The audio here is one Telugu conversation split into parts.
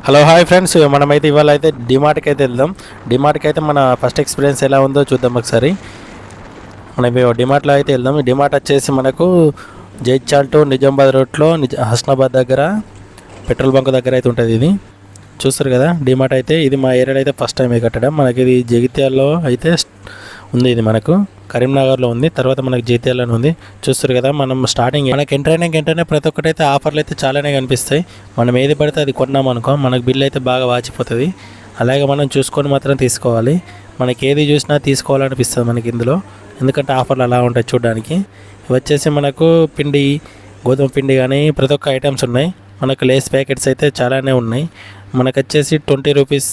Hello hi friends. మనమైతే ఇవాళ అయితే డిమార్ట్కి అయితే వెళ్దాం. డిమార్ట్కి అయితే మన ఫస్ట్ ఎక్స్పీరియన్స్ ఎలా ఉందో చూద్దాం ఒకసారి. మనం డిమార్ట్లో అయితే వెళ్దాం. డిమార్ట్ వచ్చేసి మనకు జైచాల్టు నిజామాబాద్ రోడ్లో నిజ హస్నాబాద్ దగ్గర పెట్రోల్ బంక్ దగ్గర అయితే ఉంటుంది ఇది. చూస్తారు కదా డిమార్ట్ అయితే ఇది మా ఏరియాలో అయితే ఫస్ట్ టైం కట్టడం. మనకి ఇది జగిత్యాల్లో అయితే ఉంది ఇది మనకు. కరీంనగర్లో ఉంది తర్వాత మనకు జగిత్యాలలో ఉంది. చూస్తారు కదా మనం స్టార్టింగ్ మనకి ఎంటర్ అయినాక వెంటనే ప్రతి ఒక్కటి అయితే ఆఫర్లు అయితే చాలానే కనిపిస్తాయి. మనం ఏది పడితే అది కొన్నాం అనుకో మనకు బిల్ అయితే బాగా వాచిపోతుంది. అలాగే మనం చూసుకొని మాత్రం తీసుకోవాలి. మనకి ఏది చూసినా తీసుకోవాలనిపిస్తుంది మనకి ఇందులో. ఎందుకంటే ఆఫర్లు అలా ఉంటాయి చూడడానికి. ఇవి వచ్చేసి మనకు పిండి గోధుమ పిండి కానీ ప్రతి ఒక్క ఐటమ్స్ ఉన్నాయి. మనకు లేస్ ప్యాకెట్స్ అయితే చాలానే ఉన్నాయి. మనకు వచ్చేసి twenty rupees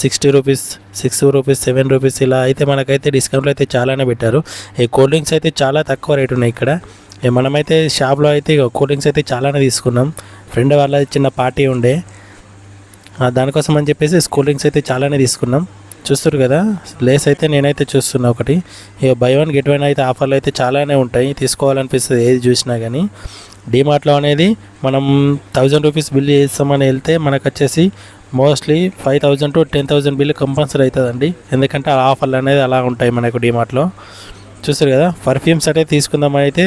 sixty rupees six rupees seven rupees ఇలా అయితే మనకైతే డిస్కౌంట్లు అయితే చాలానే పెట్టారు. ఈ కూల్ డ్రింక్స్ అయితే చాలా తక్కువ రేట్ ఉన్నాయి ఇక్కడ. మనమైతే షాప్లో అయితే కూల్ డ్రింక్స్ అయితే చాలానే తీసుకున్నాం. ఫ్రెండ్ వాళ్ళ చిన్న పార్టీ ఉండే. దానికోసం అని చెప్పేసి కూల్ డ్రింక్స్ అయితే చాలానే తీసుకున్నాం. చూస్తారు కదా? లేస్ అయితే నేనైతే చూస్తున్నా ఒకటి. ఇక బై వన్ గెట్ వన్ అయితే ఆఫర్లు అయితే చాలానే ఉంటాయి. తీసుకోవాలనిపిస్తుంది ఏది చూసినా కానీ డిమార్ట్లో అనేది మనం థౌజండ్ రూపీస్ బిల్ చేస్తామని వెళ్తే మనకు వచ్చేసి mostly five thousand to ten thousand bill compulsory అవుతుందండి. ఎందుకంటే ఆ ఆఫర్లు అనేది అలా ఉంటాయి మనకు డిమార్ట్లో చూస్తారు కదా పర్ఫ్యూమ్స్ అయితే తీసుకుందామని అయితే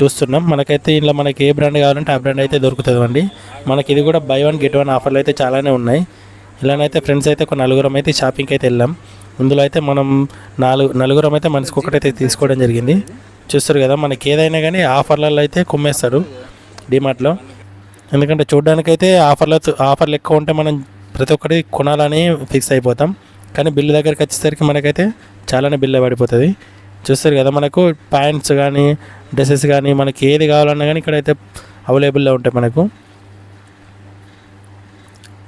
చూస్తున్నాం. మనకైతే ఇంట్లో మనకి ఏ బ్రాండ్ కావాలంటే ఆ బ్రాండ్ అయితే దొరుకుతుంది అండి మనకి ఇది కూడా బై వన్ గెట్ వన్ ఆఫర్లు అయితే చాలానే ఉన్నాయి. ఇలానైతే ఫ్రెండ్స్ అయితే ఒక నలుగురం అయితే షాపింగ్కి అయితే వెళ్ళాం. ఇందులో అయితే మనం నాలుగు నలుగురం అయితే మనసుకు ఒకటైతే తీసుకోవడం జరిగింది. చూస్తారు కదా మనకి ఏదైనా కానీ ఆఫర్లలో అయితే కొమ్మేస్తారు డిమార్ట్లో ఎందుకంటే చూడడానికైతే ఆఫర్లతో ఆఫర్లు ఎక్కువ ఉంటే మనం ప్రతి ఒక్కటి కొనాలని ఫిక్స్ అయిపోతాం. కానీ బిల్లు దగ్గరికి వచ్చేసరికి మనకైతే చాలానే బిల్లు పడిపోతుంది. చూస్తారు కదా మనకు ప్యాంట్స్ కానీ డ్రెస్సెస్ కానీ మనకి ఏది కావాలన్నా కానీ ఇక్కడైతే అవైలబుల్లో ఉంటాయి మనకు.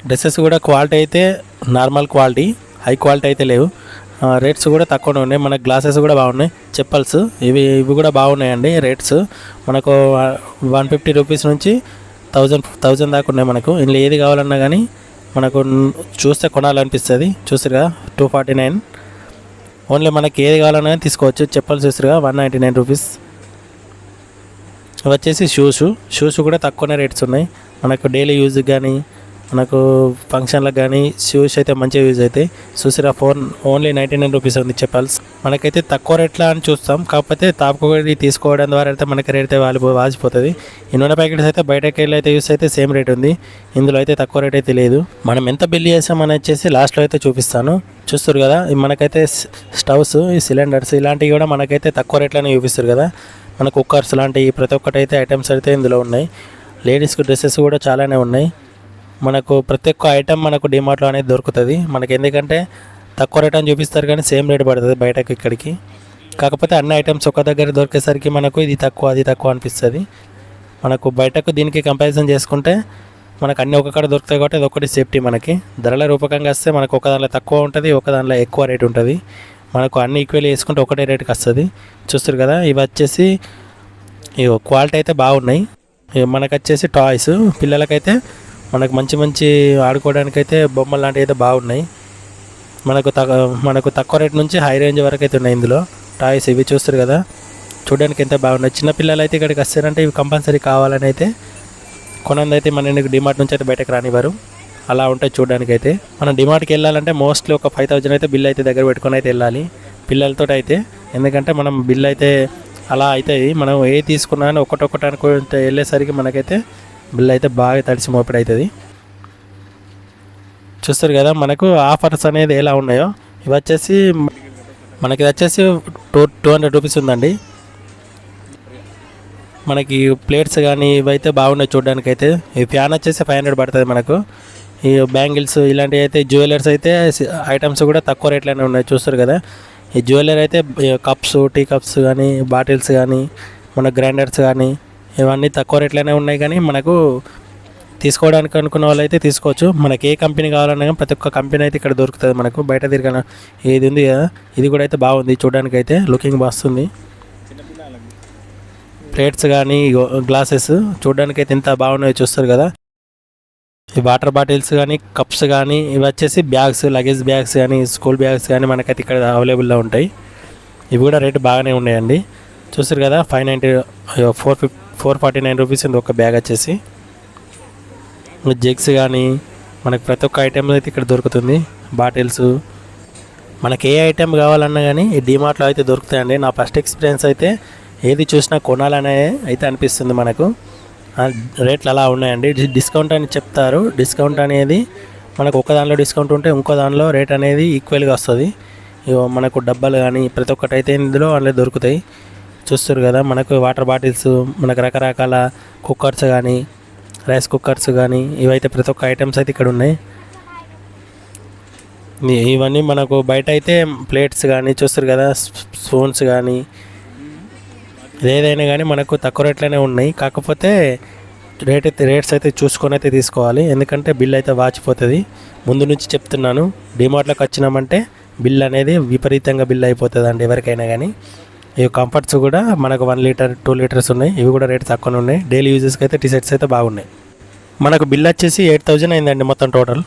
డ్రెస్సెస్ కూడా క్వాలిటీ అయితే నార్మల్ క్వాలిటీ హై క్వాలిటీ అయితే లేవు. రేట్స్ కూడా తక్కువనే ఉన్నాయి. మనకు గ్లాసెస్ కూడా బాగున్నాయి. చెప్పల్స్ ఇవి ఇవి కూడా బాగున్నాయండి రేట్స్. మనకు వన్ ఫిఫ్టీ రూపీస్ నుంచి థౌజండ్ థౌజండ్ దాకా ఉన్నాయి మనకు. ఇందులో ఏది కావాలన్నా కానీ మనకు చూస్తే కొనాలనిపిస్తుంది. చూసారుగా టూ ఫార్టీ నైన్ ఓన్లీ మనకి ఏది కావాలన్నా తీసుకోవచ్చు. చెప్పల్స్ చూసారుగా వన్ నైంటీ నైన్ రూపీస్ వచ్చేసి షూస్ షూస్ కూడా తక్కువనే రేట్స్ ఉన్నాయి. మనకు డైలీ యూజ్కి కానీ మనకు ఫంక్షన్లకు కానీ షూస్ అయితే మంచిగా యూజ్ అవుతాయి. చూసిరా phone only ninety nine rupees ఉంది చెప్పాల్స్ మనకైతే తక్కువ రేట్లో అని చూస్తాం. కాకపోతే తాపకొకటి తీసుకోవడం ద్వారా అయితే మనకి రేట్ అయితే వాలిపో వాసిపోతుంది ఈ నూనె ప్యాకెట్స్ అయితే బయటకి వెళ్ళి అయితే యూస్ అయితే సేమ్ రేట్ ఉంది. ఇందులో అయితే తక్కువ రేట్ అయితే లేదు. మనం ఎంత బిల్ చేసామని వచ్చేసి లాస్ట్లో అయితే చూపిస్తాను. చూస్తారు కదా మనకైతే స్టవ్స్ ఈ సిలిండర్స్ ఇలాంటివి కూడా మనకైతే తక్కువ రేట్లోనే చూపిస్తారు కదా. మన కుక్కర్స్ లాంటివి ప్రతి ఒక్కటి అయితే ఐటమ్స్ అయితే ఇందులో ఉన్నాయి. లేడీస్కి డ్రెస్సెస్ కూడా చాలానే ఉన్నాయి. మనకు ప్రతి ఒక్క ఐటమ్ మనకు డిమార్ట్లో అనేది దొరుకుతుంది. మనకి ఎందుకంటే తక్కువ రేట్ అని చూపిస్తారు కానీ సేమ్ రేట్ పడుతుంది బయటకు ఇక్కడికి. కాకపోతే అన్ని ఐటమ్స్ ఒక దగ్గర దొరికేసరికి మనకు ఇది తక్కువ అది తక్కువ అనిపిస్తుంది. మనకు బయటకు దీనికి కంపారిజన్ చేసుకుంటే మనకు అన్ని ఒక కాడ దొరుకుతాయి కాబట్టి అది ఒకటి సేఫ్టీ మనకి. ధరల రూపకంగా వస్తే మనకు ఒక దానిలో తక్కువ ఉంటుంది ఒక దానిలో ఎక్కువ రేట్ ఉంటుంది. మనకు అన్ని ఈక్వల్ వేసుకుంటే ఒకటే రేట్కి వస్తుంది. చూస్తారు కదా ఇవి వచ్చేసి క్వాలిటీ అయితే బాగున్నాయి. మనకు వచ్చేసి టాయ్స్ పిల్లలకైతే మనకు మంచి మంచి ఆడుకోవడానికైతే బొమ్మలు లాంటివి అయితే బాగున్నాయి. మనకు తగ మనకు తక్కువ రేట్ నుంచి హై రేంజ్ వరకు అయితే ఉన్నాయి ఇందులో. టాయ్స్ ఇవి చూస్తారు కదా. చూడడానికి ఎంత బాగున్నాయి. చిన్న పిల్లలు అయితే ఇక్కడికి వస్తారంటే ఇవి కంపల్సరీ కావాలని అయితే కొనంది అయితే మన డిమార్ట్ నుంచి అయితే బయటకు రానివ్వరు. అలా ఉంటాయి చూడడానికి అయితే మనం డిమార్ట్కి వెళ్ళాలంటే మోస్ట్లీ ఒక ఫైవ్ థౌజండ్ అయితే బిల్ అయితే దగ్గర పెట్టుకొని అయితే వెళ్ళాలి. పిల్లలతో అయితే. ఎందుకంటే మనం బిల్ అయితే అలా అవుతాయి మనం ఏ తీసుకున్నా కానీ ఒకటొకటి అనుకుంటే వెళ్ళేసరికి మనకైతే బిల్ అయితే బాగా తడిసి మోపిడి అవుతుంది చూస్తారు కదా మనకు ఆఫర్స్ అనేది ఎలా ఉన్నాయో. ఇవి వచ్చేసి మనకి ఇది వచ్చేసి టూ టూ హండ్రెడ్ రూపీస్ ఉందండి. మనకి ప్లేట్స్ కానీ ఇవైతే బాగున్నాయి చూడడానికి అయితే ఈ ఫ్యాన్ వచ్చేసి ఫైవ్ హండ్రెడ్ పడుతుంది మనకు. ఈ బ్యాంగిల్స్ ఇలాంటివి అయితే జ్యువెలర్స్ అయితే ఐటమ్స్ కూడా తక్కువ రేట్లోనే ఉన్నాయి చూస్తారు కదా. ఈ జ్యువెలర్ అయితే కప్స్ టీ కప్స్ కానీ బాటిల్స్ కానీ మన గ్రైండర్స్ కానీ ఇవన్నీ తక్కువ రేట్లోనే ఉన్నాయి కానీ మనకు తీసుకోవడానికి అనుకున్న వాళ్ళు అయితే తీసుకోవచ్చు. మనకి ఏ కంపెనీ కావాలన్నా కానీ ప్రతి ఒక్క కంపెనీ అయితే ఇక్కడ దొరుకుతుంది మనకు. బయట తిరగన ఏది ఉంది కదా ఇది కూడా అయితే బాగుంది చూడడానికి అయితే. లుకింగ్ వస్తుంది ప్లేట్స్ కానీ గ్లాసెస్ చూడడానికి అయితే ఎంత బాగున్నాయో చూస్తారు కదా. ఈ వాటర్ బాటిల్స్ కానీ కప్స్ కానీ ఇవి వచ్చేసి బ్యాగ్స్ లగేజ్ బ్యాగ్స్ కానీ స్కూల్ బ్యాగ్స్ కానీ మనకైతే ఇక్కడ అవైలబుల్లో ఉంటాయి. ఇవి కూడా రేటు బాగానే ఉన్నాయండి. చూస్తారు కదా ఫైవ్ నైంటీ ఫోర్ ఫిఫ్ ఫోర్ ఫార్టీ నైన్ రూపీస్ ఉంది ఒక బ్యాగ్ వచ్చేసి. జెగ్స్ కానీ మనకు ప్రతి ఒక్క ఐటెం అయితే ఇక్కడ దొరుకుతుంది. బాటిల్స్. మనకి ఏ ఐటెం కావాలన్నా కానీ ఈ డిమార్ట్లో అయితే దొరుకుతాయండి. నా ఫస్ట్ ఎక్స్పీరియన్స్ అయితే ఏది చూసినా కొనాలనే అయితే అనిపిస్తుంది మనకు. రేట్లు అలా ఉన్నాయండి. డిస్కౌంట్ అని చెప్తారు. డిస్కౌంట్ అనేది మనకు ఒక దానిలో డిస్కౌంట్ ఉంటే ఇంకో దానిలో రేట్ అనేది ఈక్వల్గా వస్తుంది. ఇగో మనకు డబ్బాలు కానీ ప్రతి ఒక్కటి అయితే ఇందులో అందులో దొరుకుతాయి. చూస్తారు కదా మనకు వాటర్ బాటిల్స్ మనకు రకరకాల కుక్కర్స్ కానీ రైస్ కుక్కర్స్ కానీ ఇవైతే ప్రతి ఒక్క ఐటమ్స్ అయితే ఇక్కడ ఉన్నాయి. ఇవన్నీ మనకు బయట అయితే ప్లేట్స్ కానీ చూస్తారు కదా స్పూన్స్ కానీ ఏదైనా కానీ మనకు తక్కువ రేట్లోనే ఉన్నాయి. కాకపోతే రేట్ అయితే రేట్స్ అయితే చూసుకొని అయితే తీసుకోవాలి. ఎందుకంటే బిల్ అయితే వాచిపోతుంది. ముందు నుంచి చెప్తున్నాను డిమార్ట్లోకి వచ్చినామంటే బిల్ అనేది విపరీతంగా బిల్ అయిపోతుంది అండి ఎవరికైనా కానీ ఇవి కంఫర్ట్స్ కూడా మనకు వన్ లీటర్ టూ లీటర్స్ ఉన్నాయి. ఇవి కూడా రేట్ తక్కువనే ఉన్నాయి. డైలీ యూజెస్కి అయితే టీ షర్ట్స్ అయితే బాగున్నాయి. మనకు బిల్ వచ్చేసి ఎయిట్ థౌజండ్ అయిందండి మొత్తం టోటల్